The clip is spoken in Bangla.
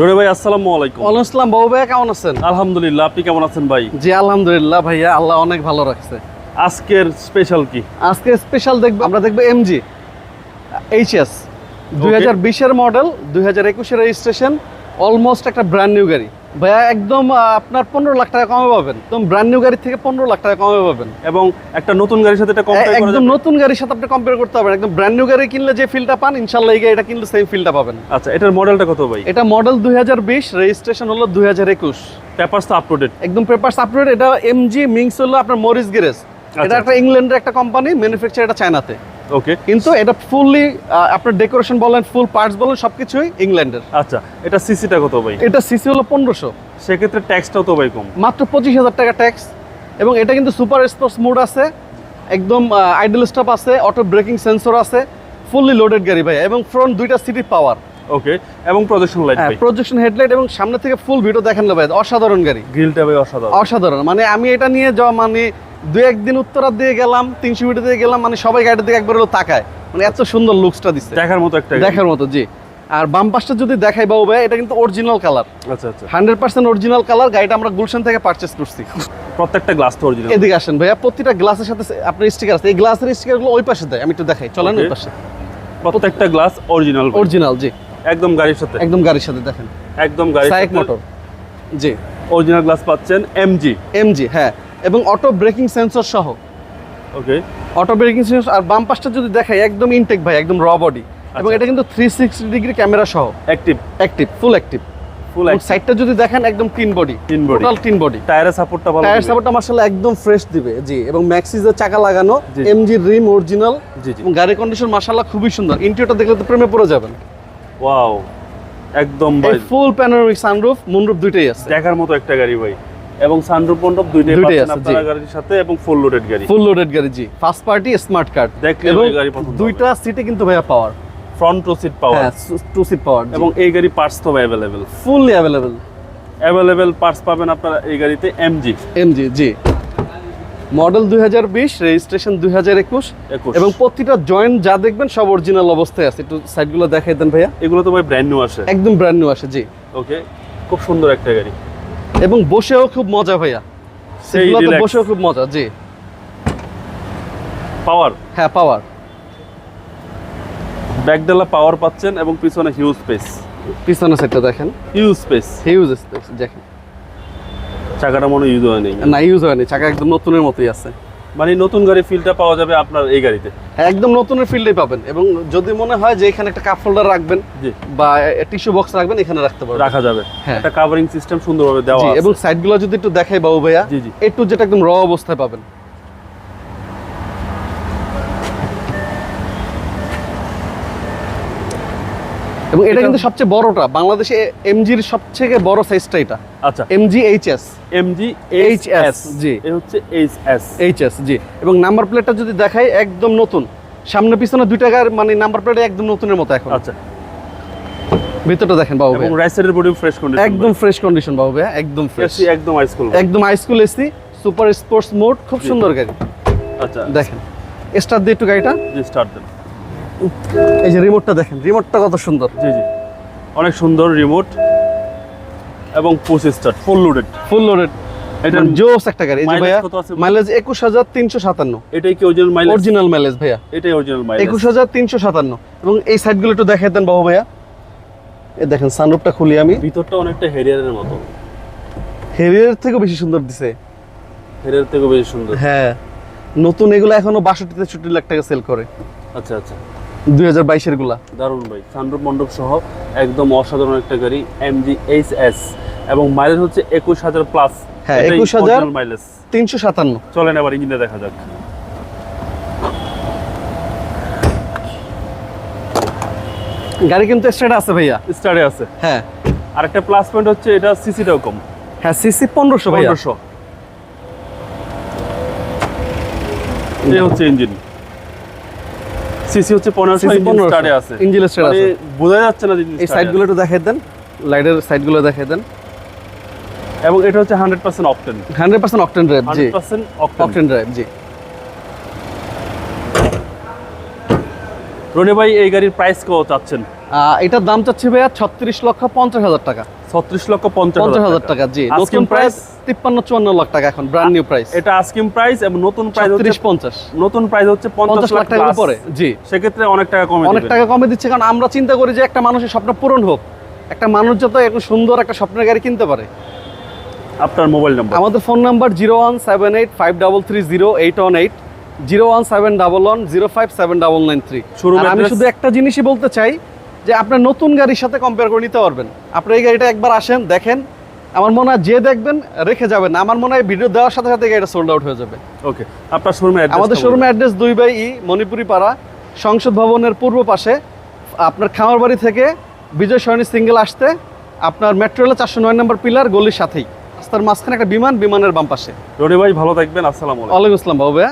রনি ভাই আসসালামু আলাইকুম। ওয়ালাইকুম আসসালাম বাবু ভাই কেমন আছেন? আলহামদুলিল্লাহ আপনি কেমন আছেন ভাই? জি আলহামদুলিল্লাহ ভাইয়া আল্লাহ অনেক ভালো রাখছে। আজকের স্পেশাল কি? আজকে স্পেশাল দেখব আমরা দেখব এমজি এইচএস দুই হাজার বিশের মডেল দুই হাজার একুশের রেজিস্ট্রেশন অলমোস্ট একটা ব্র্যান্ড নিউ গাড়ি। ভাইয়া একদম আপনার পনেরো লাখ টাকা কমে পাবেন। একদম ব্র্যান্ড নিউ গাড়ি থেকে পনেরো লাখ টাকা কমে পাবেন। এবং একটা নতুন গাড়ির সাথে এটা একদম নতুন গাড়ির সাথে আপনি কম্পেয়ার করতে পারবেন। একদম ব্র্যান্ড নিউ গাড়ি কিনলে যে ফিলটা পান ইনশাল্লাহ এই গাড়িটা কিনলে সেম ফিলটা পাবেন। আচ্ছা এটার মডেলটা কত ভাই? এটা মডেল দুই হাজার বিশ রেজিস্ট্রেশন হলো দুই হাজার একুশ। পেপার্স তো আপলোডেড একদম পেপার্স আপলোডেড এটা এমজি মিংস হলো আপনার মরিস গ্যারেজ। এটা আচ্ছা। একটা ইংল্যান্ডের একটা কোম্পানি ম্যানুফ্যাকচার এটা চায়নাতে। ওকে কিন্তু এটা ফুললি আপনার ডেকোরেশন বলেন ফুল পার্টস বলেন সবকিছুই ইংল্যান্ডের। আচ্ছা এটা সিসিটা কত ভাই? এটা সিসি হলো পনেরোশো। সেক্ষেত্রে ট্যাক্সটাও তো ভাই কম। মাত্র পঁচিশ হাজার টাকা ট্যাক্স এবং এটা কিন্তু সুপার স্পোর্টস মোড আছে। একদম আইডল স্টপ আছে অটো ব্রেকিং সেন্সর আছে। ফুললি লোডেড গাড়ি ভাই। এবং ফ্রন্ট দুইটা সিটি পাওয়ার ওকে এবং প্রজেকশন লাইট ভাই? প্রজেকশন হেডলাইট এবং সামনে থেকে ফুল ভিডিও দেখেন না ভাই। অসাধারণ গাড়ি। গ্রিলটা ভাই অসাধারণ। অসাধারণ। মানে আমি এটা নিয়ে যাওয়া মানে দু একদিন উত্তরার দিয়ে গেলাম তিনশো মিটার দিয়ে গেলাম মানে সবাই গাড়ির দিকে একবার হলো তাকায়। মানে এত সুন্দর লুকসটা দিচ্ছে দেখার মতো একটা দেখার মতো জি। আর বাম পাশটা যদি দেখাই বাবু ভাই এটা কিন্তু অরিজিনাল কালার আচ্ছা আচ্ছা। হান্ড্রেড পার্সেন্ট অরিজিনাল কালার গাড়িটা আমরা গুলশান থেকে পারচেস করছি। প্রত্যেকটা গ্লাস তো অরিজিনাল এদিকে আসেন ভাইয়া প্রতিটা গ্লাসের সাথে আপনার স্টিকার আছে। এই গ্লাসের স্টিকারগুলো ওই পাশে দেয় আমি একটু দেখাই। চলেন ওই. পাশে। প্রত্যেকটা গ্লাস অরিজিনাল অরিজিনাল জি। একদম গাড়ির সাথে। একদম গাড়ির সাথে দেখেন। একদম গাড়ির সাইক মোটর জি। অরিজিনাল গ্লাস পাচ্ছেন এমজি এমজি হ্যাঁ। এবং অটো ব্রেকিং সেন্সর সহ। ওকে। অটো ব্রেকিং সেন্সর আর বাম পাশটা যদি দেখাই একদম ইনটেক ভাই একদম র বডি এবং আচ্ছা। এটা কিন্তু থ্রি সিক্সটি ডিগ্রি ক্যামেরা সহ। Active active full active full সাইডটা যদি দেখেন একদম তিন বডি তিন body। টোটাল তিন বডি টায়ারের সাপোর্টটা ভালো টায়ার সাপোর্টটা মার্শাল্লাহ একদম ফ্রেশ দিবে জি। এবং ম্যাক্সিজের চাকা লাগানো। এমজি রিম অরিজিনাল জি জি। এবং গাড়ির কন্ডিশন মার্শাল্লাহ খুবই সুন্দর। ইন্টেরিয়রটা দেখলে তো প্রেমে পড়ে যাবেন। ওয়াও একদম ভাই। ফুল প্যানোরামিক সানরুফ মুনরুফ দুইটাই আছে। দেখার মতো একটা গাড়ি ভাই। এবং সানরুফ মণ্ডপ দুইটাই পাচ্ছেন আপনারা গাড়ির সাথে এবং ফুল লোডেড গাড়ি। ফুল লোডেড গাড়ি জি। ফার্স্ট পার্টি স্মার্ট কার্ড দেখলে গাড়ি পছন্দ দুইটা সিটে কিন্তু ভাইয়া power front row seat power হ্যাঁ টু সিট পাওয়ার এবং এই গাড়ি পার্টস তো available fully available available parts পাবেন আপনারা এই গাড়িতে এমজি এমজি জি। মডেল দুই রেজিস্ট্রেশন দুই হাজার একুশ। একুশ। এবং প্রতিটা জয়েন্ট যা দেখবেন সব অরিজিনাল অবস্থায় আছে। একটু সাইডগুলো দেখাই দেন ভাইয়া। এগুলো তো ভাই ব্র্যান্ড নিউ আসে। একদম ব্র্যান্ড নিউ আসে জি। ওকে খুব সুন্দর একটা গাড়ি। এবং বসেও খুব মজা ভাইয়া। বসেও খুব মজা জি। পাওয়ার হ্যাঁ পাওয়ার ব্যাকডালা পাওয়ার পাচ্ছেন এবং পিছনে হিউজ স্পেস পিছনে সেটটা দেখেন। হিউজ স্পেস হিউজ স্পেস দেখেন। চাকাটা মনে ইউজ হয় নাই। না ইউজ হয়নি চাকা একদম নতুনের মতোই আছে। মানে নতুন গাড়ি ফিলটা পাওয়া যাবে আপনার এই গাড়িতে। হ্যাঁ একদম নতুনের ফিল্ডেই পাবেন। এবং যদি মনে হয় যে এখানে একটা কাপ হোল্ডার রাখবেন জি। বা টিস্যু বক্স রাখবেন এখানে রাখতে পারবেন। রাখা যাবে। হ্যাঁ। একটা কাভারিং সিস্টেম সুন্দরভাবে দেওয়া এবং সাইডগুলো যদি একটু দেখাই বাবু ভাইয়া জি জি। একটু যেটা একদম র অবস্থায় পাবেন। এবং এটা কিন্তু সবচেয়ে বড়টা। বাংলাদেশে এমজির সবচেয়ে বড় সাইজটা এটা। আচ্ছা। এমজি এইচএস এমজি HS, জি। এ হচ্ছে এইচএস এইচএস জি। এবং নাম্বার প্লেটটা যদি দেখাই একদম নতুন। সামনে পিছনে দুই টাকার মানে নাম্বার প্লেট একদম নতুনের মতো এখন। আচ্ছা। ভিতরটা দেখেন বাবু এবং রাইট সাইডের বডি ফ্রেশ কন্ডিশন একদম ফ্রেশ কন্ডিশন বাবু ভাইয়া একদম ফ্রেশ এসি একদম আইসকুল একদম high school AC super sports mode খুব সুন্দর গাড়ি। আচ্ছা। দেখেন। স্টার্ট দিয়ে একটু গাড়িটা। জি স্টার্ট দেন। এই যে রিমোটটা দেখেন রিমোটটা কত সুন্দর। জি জি। অনেক সুন্দর রিমোট এবং push start full loaded full loaded এটা জোস একটা গাড়ি। এই যে ভাইয়া মাইলেজ একুশ হাজার তিনশো সাতান্ন। এটাই কি অরিজিনাল মাইলেজ অরিজিনাল মাইলেজ ভাইয়া। এটাই অরিজিনাল মাইলেজ একুশ হাজার তিনশো সাতান্ন। এবং এই সাইডগুলো একটু দেখাই দেন বাবু ভাইয়া। এই দেখেন সানরুফটা খুলি আমি। ভিতরটা অনেকটা হেরিয়ারের মতো। হেরিয়ার থেকেও বেশি সুন্দর দিছে। হেরিয়ার থেকে বেশি সুন্দর। হ্যাঁ। নতুন এগুলো এখনও বাষট্টি তেষট্টি লাখ টাকা সেল করে। আচ্ছা আচ্ছা। দুই হাজার বাইশেরগুলা। দারুণ ভাই সানরূপ মণ্ডপ সহ একদম অসাধারণ একটা গাড়ি এমজি এইচ এস এবং মাইলেজ হচ্ছে একুশ হাজার প্লাস হ্যাঁ, 21,000 মাইলেজ তিনশো সাতান্ন। চলেন এবার ইঞ্জিনে দেখা যাক। গাড়ি কিন্তু স্ট্রেট আছে ভাইয়া। স্টারে আছে। হ্যাঁ। আরেকটা প্লাস পয়েন্ট হচ্ছে এটা সিসিটাও কম হ্যাঁ সিসি পনেরোশো পনেরোশো। এই হচ্ছে ইঞ্জিন। সিসি হচ্ছে পনেরোশো সিসি ইঞ্জিন পনেরোশো স্টারে আছে। ইঞ্জিন স্ট্রেট মানে আছে। বোঝা যাচ্ছে না এই সাইডগুলো একটু দেখাই দেন। লাইটের সাইডগুলো দেখাই দেন। এবং এটা হচ্ছে 100% অকটেন 100% অকটেন ড্রাইভ জি। হান্ড্রেড পার্সেন্ট অপটেন অকটেন ড্রাইভ জি। রনি ভাই এই গাড়ির প্রাইস কত চাচ্ছেন? এটার দাম চাচ্ছি ভাইয়া ছত্রিশ লক্ষ পঞ্চাশ হাজার টাকা। ছত্রিশ লক্ষ পঞ্চাশ হাজার টাকা। জি। নতুন প্রাইস? তিপ্পান্ন চুয়ান্ন লাখ টাকা এখন ব্র্যান্ড নিউ প্রাইস এটা আস্কিং প্রাইস এবং নতুন প্রাইস হচ্ছে পঞ্চাশ। নতুন প্রাইস হচ্ছে পঞ্চাশ লাখ টাকার উপরে জি। সেক্ষেত্রে অনেক টাকা কমে অনেক টাকা কমে দিচ্ছে কারণ আমরা চিন্তা করি যে একটা মানুষের স্বপ্ন পূরণ হোক। একটা মানুষ যাতে একটু সুন্দর একটা স্বপ্নের গাড়ি কিনতে পারে। আপনার মোবাইল নাম্বার আমাদের phone number zero one seven eight five double three zero eight one eight zero one seven double one zero five seven double nine three. আমি শুধু একটা জিনিসই বলতে চাই যে আপনার নতুন গাড়ির সাথে কম্পেয়ার করে নিতে পারবেন। আপনি এই গাড়িটা একবার আসেন দেখেন। আমার মনে হয় যে দেখবেন রেখে যাবেন। আমার মনে হয় ভিডিও দেওয়ার সাথে সাথে গাড়িটা সোল্ড আউট হয়ে যাবে। ওকে আপনার শোরুমে আমাদের শোরুমের অ্যাড্রেস দুই বাই ই মণিপুরি পাড়া সংসদ ভবনের পূর্ব পাশে। আপনার খামার বাড়ি থেকে বিজয় সরণি সিঙ্গেল আসতে আপনার মেট্রো রেলের চারশো নয় নম্বর পিলার গলির সাথেই। রাস্তার মাঝখানে একটা বিমান বিমানের বাম পাশে। রনি ভাই ভালো থাকবেন আসসালামু আলাইকুম। আসসালাম বাবু